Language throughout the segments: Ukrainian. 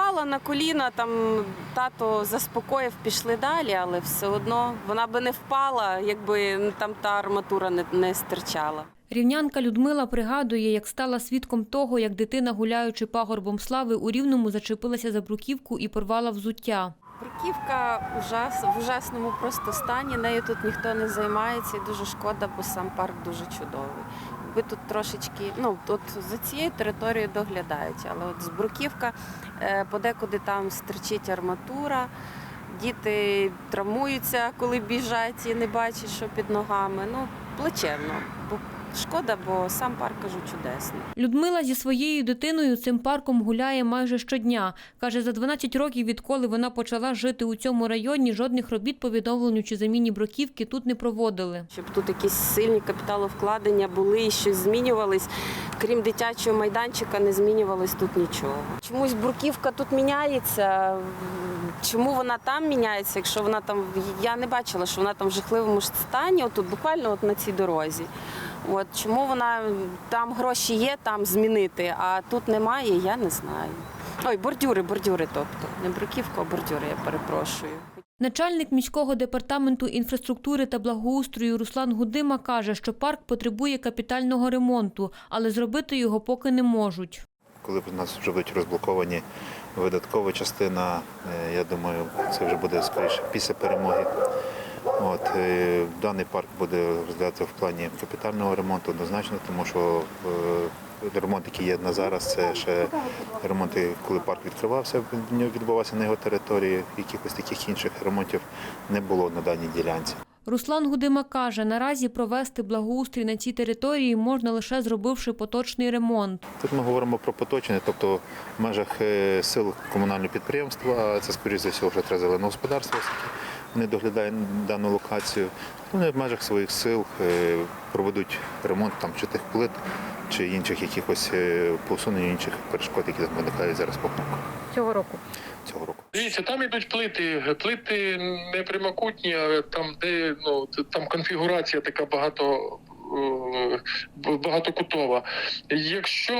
впала на коліна, там тато заспокоїв, пішли далі, але все одно вона би не впала, якби там та арматура не, не стирчала. Рівнянка Людмила пригадує, як стала свідком того, як дитина, гуляючи пагорбом слави, у рівному зачепилася за бруківку і порвала взуття. Бруківка ужас, в ужасному просто стані. Нею тут ніхто не займається і дуже шкода, бо сам парк дуже чудовий. Ви тут трошечки, ну тут за цією територією доглядають, але от з бруківка е, подекуди там стерчить арматура. Діти травмуються, коли біжать і не бачать, що під ногами. Ну, плачевно. Шкода, бо сам парк кажу чудесний. Людмила зі своєю дитиною цим парком гуляє майже щодня. Каже, за 12 років, відколи вона почала жити у цьому районі, жодних робіт по відновленню чи заміні бруківки тут не проводили. щоб тут якісь сильні капіталовкладення були і щось змінювались. Крім дитячого майданчика, не змінювалось тут нічого. Чомусь бруківка тут міняється. Чому вона там міняється? Якщо вона там я не бачила, що вона там в жахливому стані, отут буквально от на цій дорозі. От чому вона там гроші є, там змінити, а тут немає, я не знаю. Ой, бордюри, бордюри, тобто не бруківка, а бордюри, я перепрошую. Начальник міського департаменту інфраструктури та благоустрою Руслан Гудима каже, що парк потребує капітального ремонту, але зробити його поки не можуть. Коли в нас вже будуть розблоковані видаткова частина, е, я думаю, це вже буде скоріше після перемоги. От, е, даний парк буде розглядатися в плані капітального ремонту однозначно, тому що е, ремонт, який є на зараз, це ще ремонти, коли парк відкривався, відбувався на його території. Якихось таких інших ремонтів не було на даній ділянці. Руслан Гудима каже, наразі провести благоустрій на цій території можна лише зробивши поточний ремонт. Тут ми говоримо про поточення, тобто в межах е, сил комунального підприємства, а це, скоріш за все, вже треба зелене господарство, вони доглядають дану локацію. Вони в межах своїх сил е, проведуть ремонт там чи тих плит, чи інших якихось посунень, інших перешкод, які там виникають зараз по парку Цього року. цього року. Дивіться, там ідуть плити. Плити не прямокутні, а там, де ну там конфігурація така багато. Е, Багатокутова. Якщо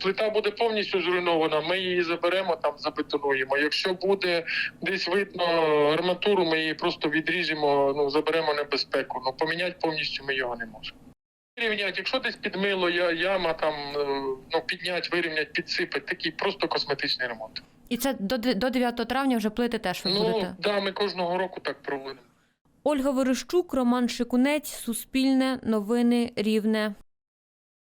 плита буде повністю зруйнована, ми її заберемо там, забетонуємо. Якщо буде десь видно арматуру, ми її просто відріжемо, ну заберемо небезпеку. Ну поміняти повністю ми його не можемо. Рівнять, якщо десь підмило, яма там е, ну підняти, вирівняти, підсипати, такий просто косметичний ремонт. І це до до 9 травня вже плити теж ви Ну будете. да, ми кожного року так проводимо. Ольга Верещук, Роман Шикунець, Суспільне, Новини, Рівне.